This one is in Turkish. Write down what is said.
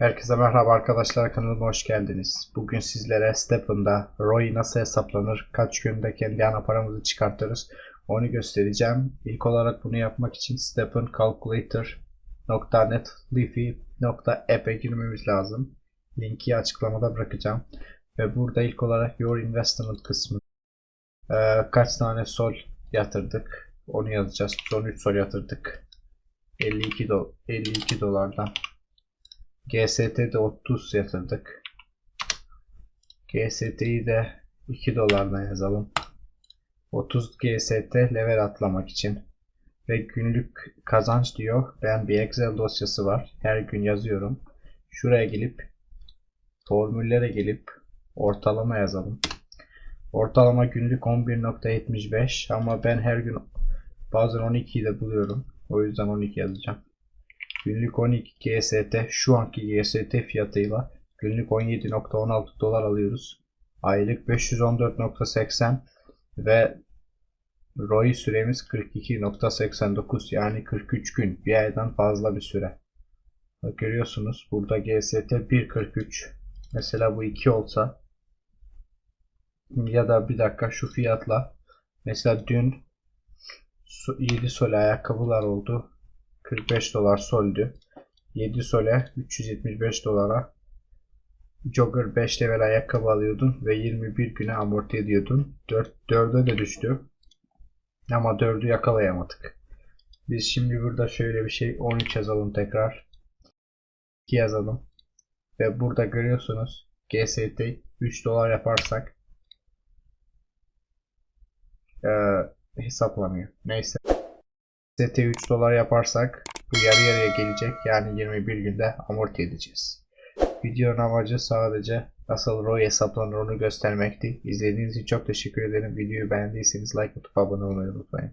Herkese merhaba arkadaşlar kanalıma hoş geldiniz. Bugün sizlere Stepn'da ROI nasıl hesaplanır, kaç günde kendi ana paramızı çıkartırız onu göstereceğim. İlk olarak bunu yapmak için Stepn Calculator.net Leafy.app'e girmemiz lazım. Linki açıklamada bırakacağım. Ve burada ilk olarak Your Investment kısmı Ee, kaç tane sol yatırdık onu yazacağız. Son 3 sol yatırdık. 52 do 52 dolardan GST'de 30 yatırdık. GST'yi de 2 dolardan yazalım. 30 GST level atlamak için. Ve günlük kazanç diyor. Ben bir Excel dosyası var. Her gün yazıyorum. Şuraya gelip formüllere gelip ortalama yazalım. Ortalama günlük 11.75 ama ben her gün bazen 12'yi de buluyorum. O yüzden 12 yazacağım. Günlük 12 GST şu anki GST fiyatıyla günlük 17.16 dolar alıyoruz. Aylık 514.80 ve ROI süremiz 42.89 yani 43 gün bir aydan fazla bir süre. Görüyorsunuz burada GST 1.43 mesela bu 2 olsa ya da bir dakika şu fiyatla mesela dün 7 sol ayakkabılar oldu 45 dolar soldü. 7 sole 375 dolara Jogger 5 level ayakkabı alıyordun ve 21 güne amorti ediyordun. 4, 4'e de düştü. Ama 4'ü yakalayamadık. Biz şimdi burada şöyle bir şey 13 yazalım tekrar. 2 yazalım. Ve burada görüyorsunuz GST 3 dolar yaparsak ee, hesaplamıyor. Neyse. GST 3 dolar yaparsak bu yarı yarıya gelecek. Yani 21 günde amorti edeceğiz. Videonun amacı sadece nasıl ROI hesaplanır onu göstermekti. İzlediğiniz için çok teşekkür ederim. Videoyu beğendiyseniz like atıp abone olmayı unutmayın.